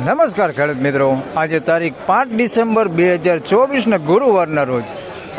નમસ્કાર ખેડૂત મિત્રો. આજે તારીખ પાંચ ડિસેમ્બર બે હજાર ચોવીસને ગુરુવારના રોજ.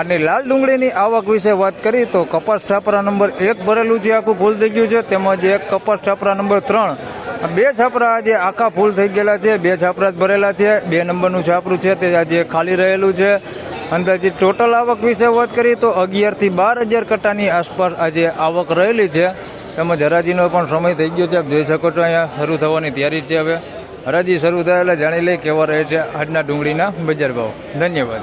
અને લાલ ડુંગળીની આવક વિશે વાત કરી તો કપાસ છાપરા નંબર એક ભરેલું છે આખું ફૂલ થઈ ગયું છે, તેમજ એક કપાસ છાપરા નંબર ત્રણ. બે છાપરા આજે આખા ફૂલ થઈ ગયેલા છે, બે છાપરા જ ભરેલા છે, બે નંબરનું છાપરું છે, તે આજે ખાલી રહેલું છે. અંદાજે ટોટલ આવક વિશે વાત કરીએ તો અગિયારથી બાર હજાર કટ્ટાની આસપાસ આજે આવક રહેલી છે. તેમજ હરાજીનો પણ સમય થઈ ગયો છે, આપ જોઈ શકો છો, અહીંયા શરૂ થવાની તૈયારી છે હવે. હરાજી શરૂ થાય એટલે જાણી લઈ કેવા રહે છે આજના ડુંગળીના બજાર ભાવ. ધન્યવાદ.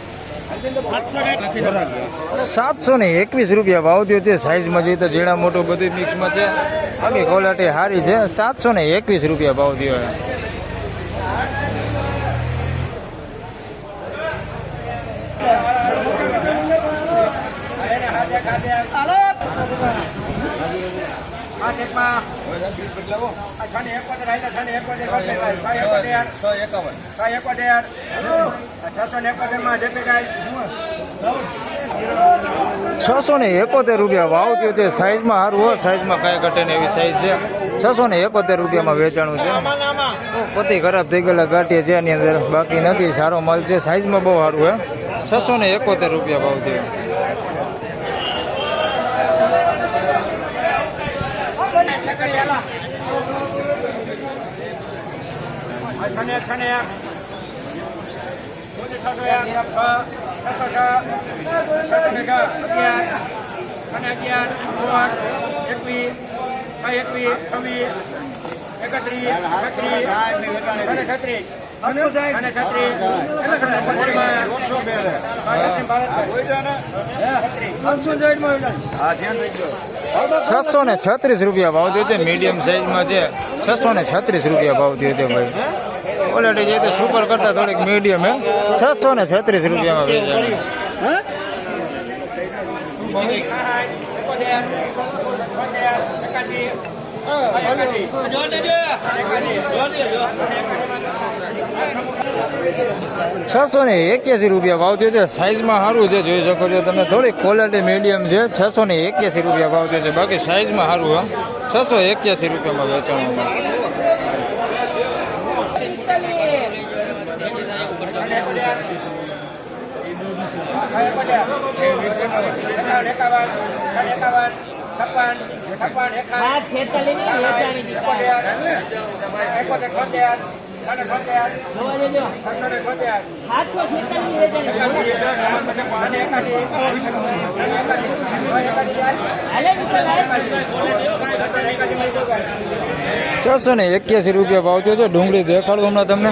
ને એકવીસ રૂપિયા ભાવ થયો છે. સાઈઝમાં જોઈએ તો ઝીણા મોટું બધું મિક્સમાં છે. આખી ક્વોલિટી સારી છે. સાતસો ને એકવીસ રૂપિયા ભાવ થયો છે. છસો ને એકોતેર રૂપિયા વાવ થયું છે. સાઈઝમાં સારું હોય સાઈઝમાં કાંઈ ઘટે ને એવી સાઈઝ છે. છસો ને એકોતેર રૂપિયામાં વેચાણું છે. પતિ ખરાબ થઈ ગયેલા ગાંઠિયા છે એની અંદર. બાકી નથી સારો માલ છે. સાઈઝમાં બહુ સારું હે. છસો ને એકોતેર રૂપિયા ભાવ થયો. এখানে এখানে એકવીસ એકવીસ છવ્વીસ એકત્રીસ એકત્રીસ છત્રીસ અને છત્રીસ છસો ને છત્રીસ રૂપિયા ભાવ થયો છે. મીડિયમ સાઈઝમાં છે. છસો ને છત્રીસ રૂપિયા ભાવ થયો છે ભાઈ. ઓલરેડી જે સુપર કરતા થોડીક મીડિયમ હે છસો ને છત્રીસ રૂપિયામાં વેચાણી છસો ને એક્યાસી રૂપિયા ભાવ થયો છે. સાઈઝમાં સારું છે જોઈ શકો છો તમે. થોડી ક્વોલિટી મીડિયમ છે. છસો ને એક્યાસી રૂપિયા ભાવ થયો છે. બાકી સાઈઝમાં સારું હા. છસો એક્યાસી રૂપિયામાં વેચાણું આ છસો ને એક્યાસી રૂપિયા ભાવ થયો છે. ડુંગળી દેખાડું હમણાં તમને.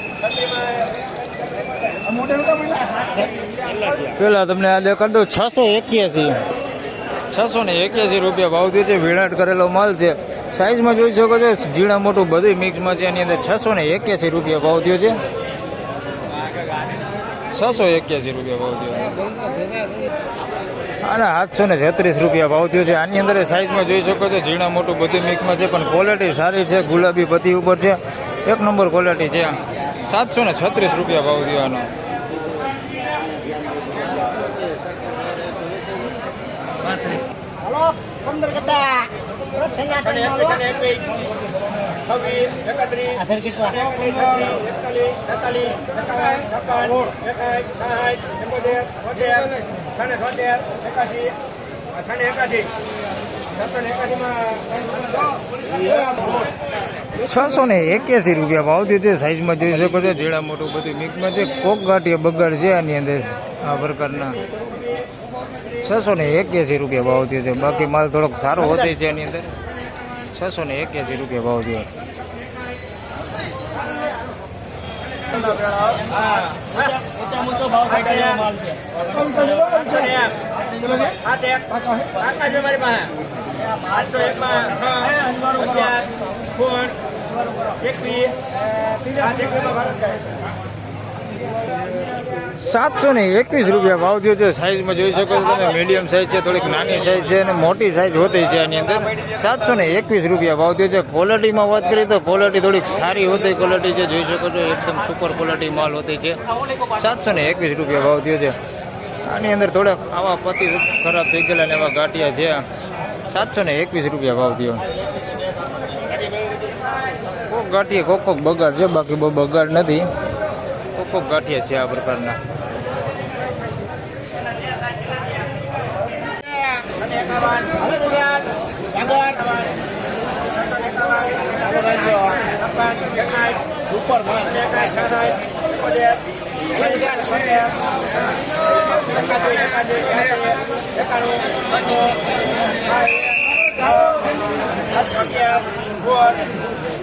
પેલા તમને આ દેખાડ દઉં, છસો એક્યાસી. છસો ને એક્યાસી રૂપિયા ભાવ થયો છે, વિરાટ કરેલો માલ છે. સાઈઝમાં જોઈ શકો છો, ઝીણા મોટું બધું મિક્સમાં છે, એની અંદર છસો ને એક્યાસી રૂપિયા ભાવ થયો છે. છસો એક્યાસી રૂપિયા ભાવ થયો અને સાતસો ને છત્રીસ રૂપિયા ભાવ થયો છે. આની અંદર સાઈઝમાં જોઈ શકો છો, ઝીણા મોટું બધું મિક્સમાં છે, પણ ક્વોલિટી સારી છે, ગુલાબી પતિ ઉપર છે. એક નંબર ક્વોલિટી છે સાતસો ને છત્રીસ રૂપિયા ભાવ દેવાનો. એકાશી હલો પંદર કટા આધાર કેટલા છસો ને એક્યાસી રૂપિયા ભાવ છે. સાઈઝમાં જોઈ શકો છો, જેડા મોટું બધું મિક્સમાં છે. કોક ગાંઠિયા બગાડ છે આની અંદર, આ પ્રકારના. છસો ને એક્યાસી રૂપિયા ભાવ થયો છે. બાકી માલ થોડોક સારો હોતે છે એની અંદર. છસો ને એક્યાસી રૂપિયા ભાવ થયો મોટો સાતસો ને એકવીસ રૂપિયા ભાવ થયો છે. સાઈઝમાં જોઈ શકો છો મીડિયમ સાઈઝ છે, થોડીક નાની સાઈઝ છે અને મોટી સાઈઝ હોતી છે આની અંદર. સાતસો ને એકવીસ રૂપિયા ભાવ થયો છે. ક્વોલિટીમાં વાત કરીએ તો ક્વોલિટી થોડીક સારી હોતી ક્વોલિટી છે. જોઈ શકો છો, એકદમ સુપર ક્વોલિટી માલ હોતી છે. સાતસો ને એકવીસ રૂપિયા ભાવ થયો છે. આની અંદર થોડાક આવા પતિ ખરાબ થઈ ગયેલા ને એવા ગાંઠિયા છે. સાતસો ને એકવીસ રૂપિયા ભાવ થયો. કોક ગાંઠિયા, કોક કોક બગાડ છે, બાકી બહુ બગાડ નથી. કોક કોક ગાંઠિયા છે આ પ્રકારના.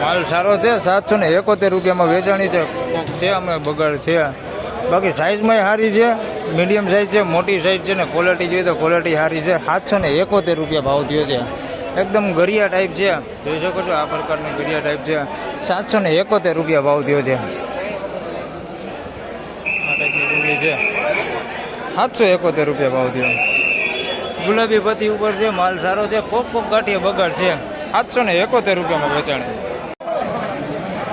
માલ સારો છે, સાતસો ને એકોતેર રૂપિયામાં વેચાણી છે છે અમે બગાડ છે. બાકી સાઇઝમાં સારી છે મીડિયમ સાઇઝ છે, મોટી સાઇઝ છે ને ક્વોલિટી જોઈએ તો ક્વોલિટી સારી છે. સાતસો ને એકોતેર રૂપિયા ભાવ થયો છે. એકદમ ગરિયા ટાઈપ છે. જોઈ શકો છો આ પ્રકારની ગરિયા ટાઈપ છે. સાતસો ને એકોતેર રૂપિયા ભાવ થયો છે. સાતસો એકોતેર રૂપિયા ભાવ થયો. ગુલાબી પતિ ઉપર છે, માલ સારો છે, કોક કોક ગાંઠીએ બગાડ છે. સાતસો ને એકોતેર રૂપિયામાં વેચાણે.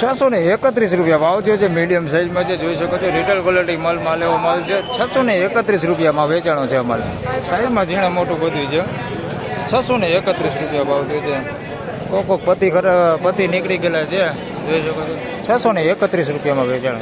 છસો ને એકત્રીસ રૂપિયા ભાવ થયો છે મીડિયમ સાઇઝમાં છે, જોઈ શકો છો રિટેલ ક્વોલિટી માલમાં લેવો માલ છે. છસો ને એકત્રીસ રૂપિયામાં વેચાણો છે માલ સાઇઝમાં ઝીણા મોટું બધું છે. છસો ને એકત્રીસ રૂપિયા ભાવ થયો છે કોક કોક પતિ પતિ નીકળી ગયેલા છે. જોઈ શકો છો. છસો ને એકત્રીસ રૂપિયામાં વેચાણો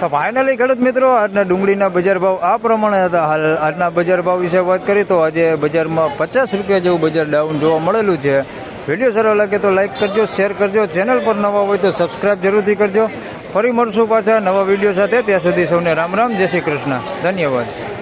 તો ફાઇનલી ખેડૂત મિત્રો, આજના ડુંગળીના બજાર ભાવ આ પ્રમાણે હતા. હાલ આજના બજાર ભાવ વિશે વાત કરી તો આજે બજારમાં પચાસ રૂપિયા જેવું બજાર ડાઉન જોવા મળેલું છે. વીડિયો સારો લાગે તો લાઇક કરજો શેર કરજો. ચેનલ પર નવા હોય તો સબસ્ક્રાઇબ જરૂરથી કરજો. ફરી મળશું પાછા નવા વીડિયો સાથે. ત્યાં સુધી સૌને રામ રામ. જય શ્રી કૃષ્ણ. ધન્યવાદ.